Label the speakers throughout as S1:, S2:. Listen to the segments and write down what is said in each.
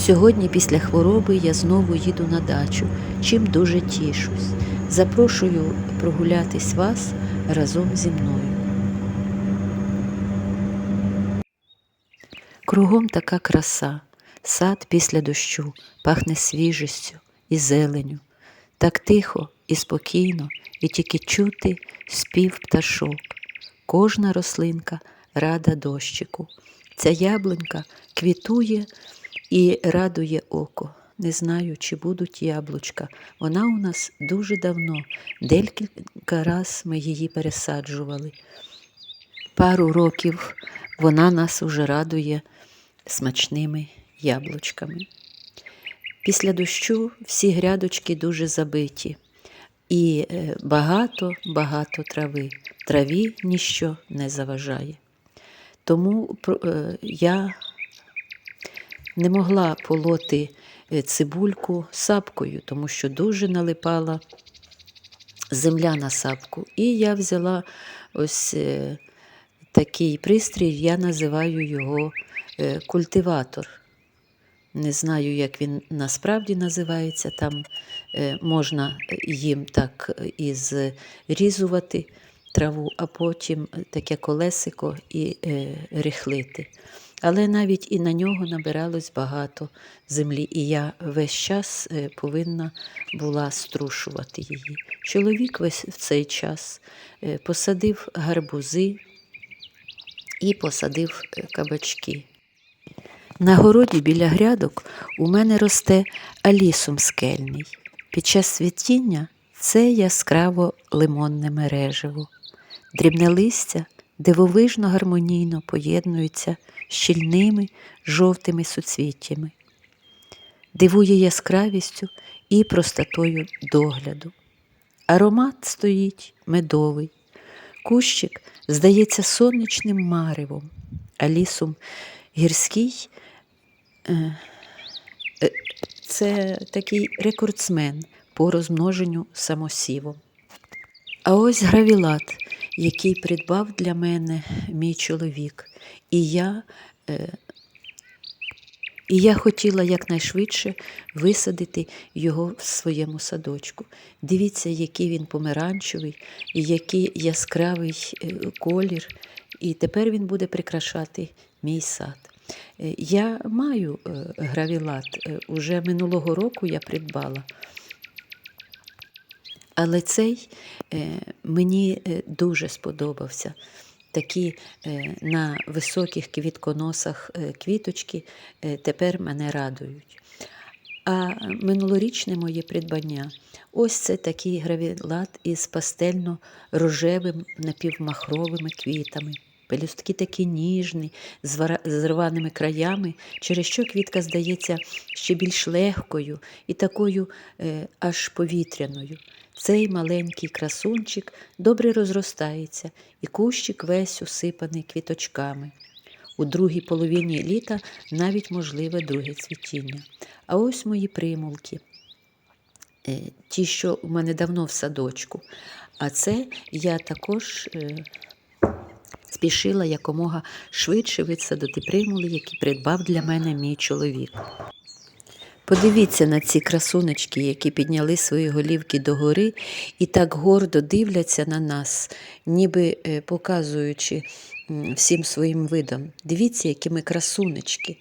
S1: Сьогодні, після хвороби, я знову їду на дачу, чим дуже тішусь. Запрошую прогулятись вас разом зі мною. Кругом така краса, сад після дощу пахне свіжістю і зеленю. Так тихо і спокійно, і тільки чути спів пташок. Кожна рослинка рада дощику. Ця яблунька квітує і радує око. Не знаю, чи будуть яблучка. Вона у нас дуже давно, декілька раз ми її пересаджували. Пару років вона нас уже радує смачними яблучками. Після дощу всі грядочки дуже забиті, і багато-багато трави. Траві ніщо не заважає. Тому е, я не могла полоти е, цибульку сапкою, тому що дуже налипала земля на сапку. І я взяла ось е, такий пристрій, я називаю його е, культиватор. Не знаю, як він насправді називається. Там можна їм так і зрізувати траву, а потім таке колесико і рихлити. Але навіть і на нього набиралось багато землі, і я весь час е, повинна була струшувати її. Чоловік весь в цей час е, посадив гарбузи і посадив е, кабачки. На городі біля грядок у мене росте алісум скельний. Під час світіння це яскраво лимонне мережево. Дрібне листя дивовижно гармонійно поєднується з щільними жовтими суцвіттями, дивує яскравістю і простотою догляду. Аромат стоїть медовий. Кущик здається сонячним маревом, а лісом гірський е, е, це такий рекордсмен по розмноженню самосівом. А ось гравілат, який придбав для мене мій чоловік, і я, е, і я хотіла якнайшвидше висадити його в своєму садочку. Дивіться, який він помаранчевий, який яскравий е, колір, і тепер він буде прикрашати мій сад. Е, Я маю гравілат, уже минулого року я придбала. Але цей е, мені е, дуже сподобався. Такі е, на високих квітконосах квіточки тепер мене радують. А минулорічне моє придбання ось це такий гравілат із пастельно-рожевим напівмахровими квітами. Пелюстки такі ніжні, з рваними краями, через що квітка здається ще більш легкою і такою аж повітряною. Цей маленький красунчик добре розростається, і кущик весь усипаний квіточками. У другій половині літа навіть можливе друге цвітіння. А ось мої примулки, е, ті, що у мене давно в садочку. А це я також е, спішила якомога швидше висадити примули, які придбав для мене мій чоловік. Подивіться на ці красунечки, які підняли свої голівки догори і так гордо дивляться на нас, ніби е, показуючи всім своїм видом. Дивіться, які ми красунечки.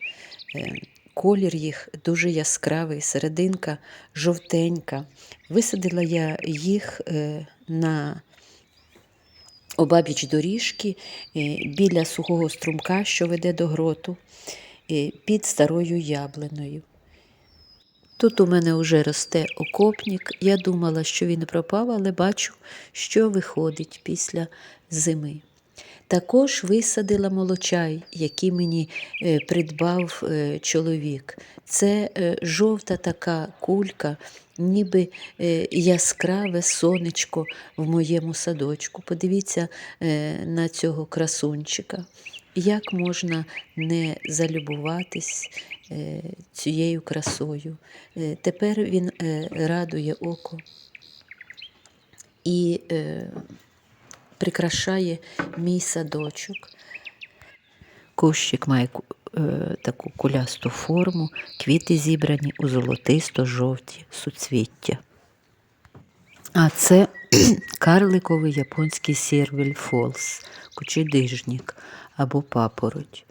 S1: Е, Колір їх дуже яскравий, серединка жовтенька. Висадила я їх е, на обабіч доріжки біля сухого струмка, що веде до гроту, під старою яблиною. Тут у мене вже росте окопник. Я думала, що він пропав, але бачу, що виходить після зими. Також висадила молочай, який мені е, придбав е, чоловік. Це е, жовта така кулька, ніби яскраве сонечко в моєму садочку. Подивіться на цього красунчика. Як можна не залюбуватись е, цією красою? Е, Тепер він е, радує око і прикрашає мій садочок. Кущик має таку кулясту форму, квіти зібрані у золотисто-жовті суцвіття. А це карликовий японський сірвель фолс, кучедижнік або папороть.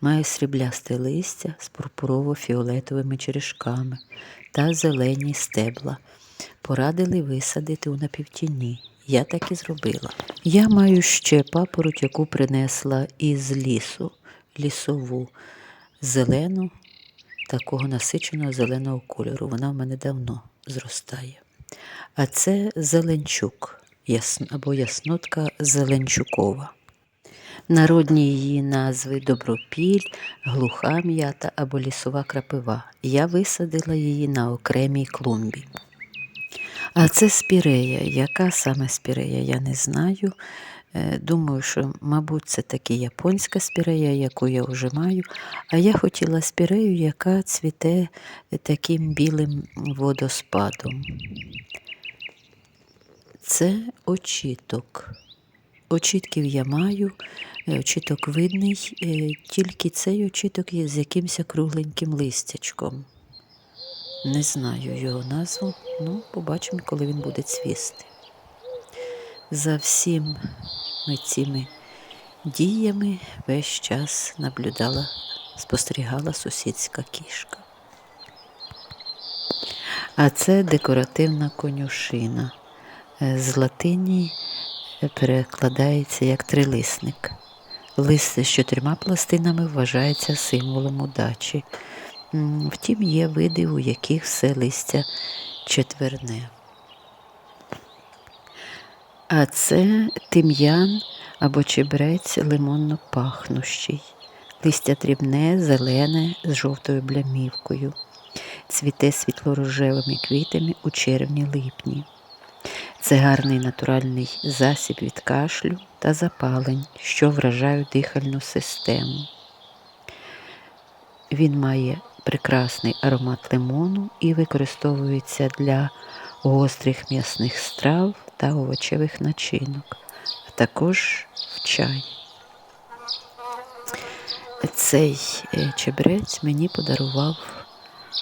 S1: Має сріблясте листя з пурпурово-фіолетовими черешками та зелені стебла. Порадили висадити у напівтіні. Я так і зробила. Я маю ще папороть, яку принесла із лісу, лісову, зелену, такого насиченого зеленого кольору. Вона в мене давно зростає. А це зеленчук або яснотка зеленчукова. Народні її назви добропіль, глуха м'ята або лісова крапива. Я висадила її на окремій клумбі. А це спірея. Яка саме спірея, я не знаю. Е, Думаю, що, мабуть, це таки японська спірея, яку я вже маю. А я хотіла спірею, яка цвіте таким білим водоспадом. Це очіток. Очітків я маю, е, очіток видний, е, тільки цей очіток є з якимось кругленьким листячком. Не знаю його назву, ну, побачимо, коли він буде цвісти. За всіми цими діями весь час наблюдала, спостерігала сусідська кішка. А це декоративна конюшина. Е, З латині перекладається як трилисник. Лист з чотирма пластинами вважається символом удачі. Втім, є види, у яких все листя четверне. А це тим'ян або чебрець лимонно пахнущий. Листя дрібне, зелене з жовтою блямівкою. Цвіте світло-рожевими квітами у червні-липні. Це гарний натуральний засіб від кашлю та запалень, що вражають дихальну систему. Він має прекрасний аромат лимону і використовується для гострих м'ясних страв та овочевих начинок, а також в чай. Цей е, чебрець мені подарував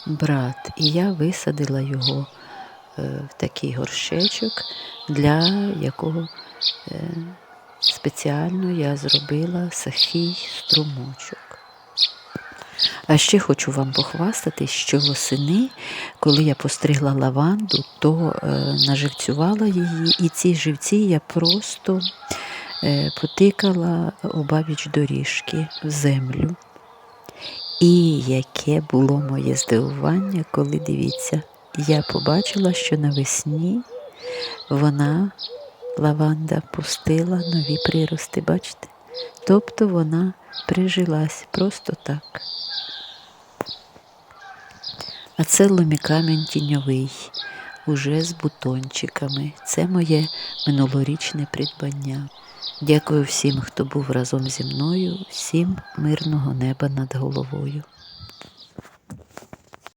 S1: брат, і я висадила його в такий горшечок, для якого е, спеціально я зробила сахій струмочок. А ще хочу вам похвастати, що восени, коли я постригла лаванду, то е, наживцювала її, і ці живці я просто е, потикала обабіч доріжки в землю. І яке було моє здивування, коли дивіться, я побачила, що навесні вона, лаванда, пустила нові прирости, бачите? Тобто вона прижилась просто так. А це ломікамінь тіньовий, уже з бутончиками. Це моє минулорічне придбання. Дякую всім, хто був разом зі мною, всім мирного неба над головою.